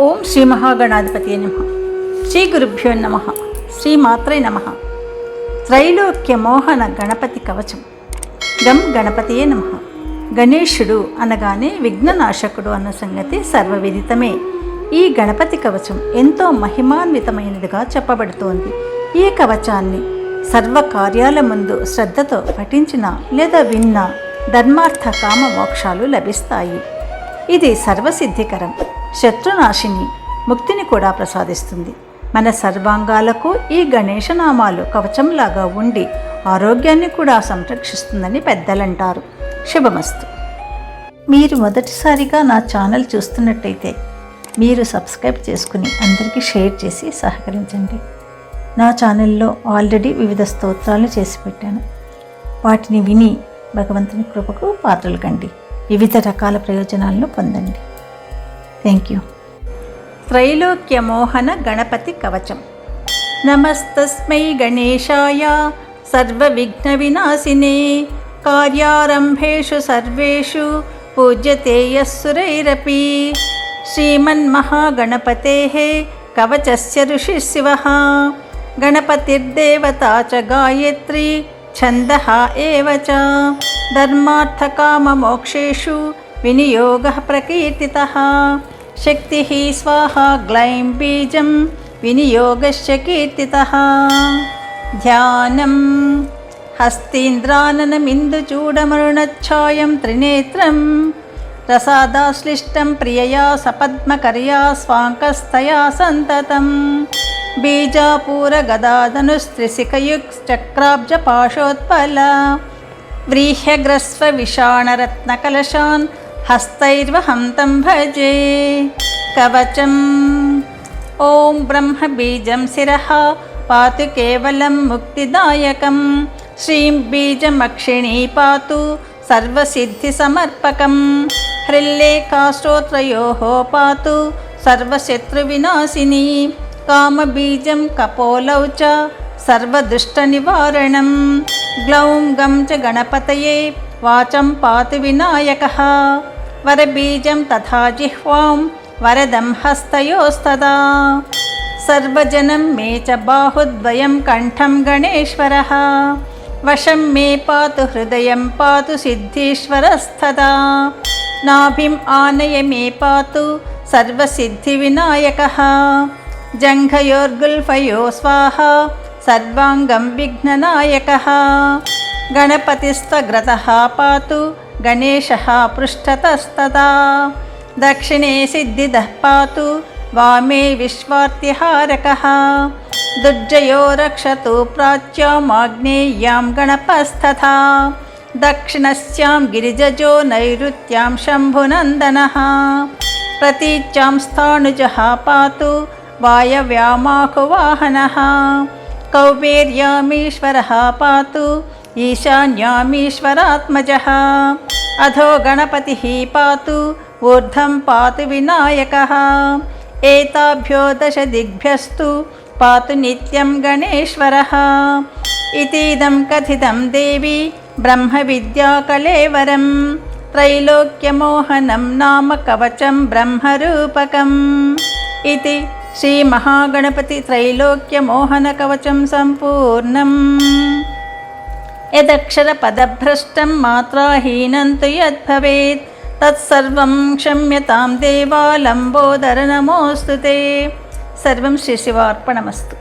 ఓం శ్రీ మహాగణాధిపతి నమ. శ్రీ గురుభ్యో నమ. శ్రీ మాత్రే నమ. త్రైలోక్య మోహన గణపతి కవచం. గం గణపతియే నమ. గణేశుడు అనగానే విఘ్ననాశకుడు అన్న సంగతి సర్వవిదితమే. ఈ గణపతి కవచం ఎంతో మహిమాన్వితమైనదిగా చెప్పబడుతోంది. ఈ కవచాన్ని సర్వ కార్యాల ముందు శ్రద్ధతో పఠించిన లేదా విన్న ధర్మార్థ కామ మోక్షాలు లభిస్తాయి. ఇది సర్వసిద్ధికరం. శత్రునాశిని ముక్తిని కూడా ప్రసాదిస్తుంది. మన సర్వాంగాలకు ఈ గణేష నామాలు కవచంలాగా ఉండి ఆరోగ్యాన్ని కూడా సంరక్షిస్తుందని పెద్దలంటారు. శుభమస్తు. మీరు మొదటిసారిగా నా ఛానల్ చూస్తున్నట్టయితే మీరు సబ్స్క్రైబ్ చేసుకుని అందరికీ షేర్ చేసి సహకరించండి. నా ఛానల్లో ఆల్రెడీ వివిధ స్తోత్రాలు చేసి పెట్టాను. వాటిని విని భగవంతుని కృపకు పాత్రలు కండి. వివిధ రకాల ప్రయోజనాలను పొందండి. థ్యాంక్ యూ త్రైలోక్యమోహన గణపతి కవచం. నమస్తస్మై గణేశాయ సర్వవిఘ్నవినాశినే కార్యారంభేషు సర్వేషు పూజ్యతే యస్సురైరపి. శ్రీమన్మహాగణపతే కవచస్య ఋషి శివ. గణపతిర్దేవతా చ గాయత్రీ ఛందః ఏవ చ. ధర్మార్థకామమోక్షేషు వినియోగः ప్రకీర్తితः. शक्तिः स्वाहा ग्लैं बीजं विनियोगश्च कीर्तितः। ध्यानं हस्तीन्द्राननमिन्दुचूडमरुणच्छायं त्रिनेत्रं रसादाश्लिष्टं प्रियया सपद्मकर्या स्वाङ्कस्तया सन्ततं बीजापूरगदादनुस्त्रिसिकयुक्श्चक्राब्जपाशोत्पला व्रीह्यग्रस्वविषाणरत्नकलशान् హస్తైర్వహంతం భజే కవచం ఓం బ్రహ్మబీజం శిరః పాతు కేవలం ముక్తిదాయకం శ్రీం బీజమక్షిణీ పాతు సర్వసిద్ధిసమర్పకం హ్రిల్లేఖాశ్రోత్రయోः పాతు సర్వశత్రువినాశిని కామబీజం కపోలౌ చ సర్వదుష్టనివారణం గ్లౌం గం చ वरबीजं तथा जिह्वां वरदं हस्तयोस्तदा। सर्वजनं मे च बाहुद्वयं कण्ठं गणेश्वरः। वशं मे पातु हृदयं पातु सिद्धीश्वरस्तदा। नाभिम् आनय मे पातु सर्वसिद्धिविनायकः। जङ्घयोर्गुल्फयो स्वाहा सर्वाङ्गं विघ्ननायकः। गणपतिस्त्वग्रतः पातु गणेशः पृष्ठतस्तदा। दक्षिणे सिद्धिदः पातु वामे विश्वार्तिहारकः। दुर्जयो रक्षतु प्राच्यामाग्नेय्यां गणपस्तथा। दक्षिणस्यां गिरिजजो नैऋत्यां शम्भुनन्दनः। प्रतीच्यां स्थाणुजः पातु वायव्यामाखुवाहनः। कौबेर्यामीश्वरः पातु ఈశాన్యామీశ్వరాత్మజः. అధో గణపతి పాతు ఊర్ధ్వం పాతు వినాయక. ఏతాభ్యో దశ దిగ్భ్యస్తు పాతు నిత్యం గణేశ్వర. ఇదం కథితం దేవి బ్రహ్మ విద్యాకళేవరం త్రైలోక్యమోహనం నామ కవచం బ్రహ్మరూపకం. ఇది శ్రీమహాగణపతి త్రైలోక్యమోహనకవచం సంపూర్ణం. यदक्षरपदभ्रष्टं मात्राहीनं तु यद्भवेत् तत्सर्वं क्षम्यतां देवालम्बोदर नमोऽस्तु ते सर्वं श्रीशिवार्पणमस्तु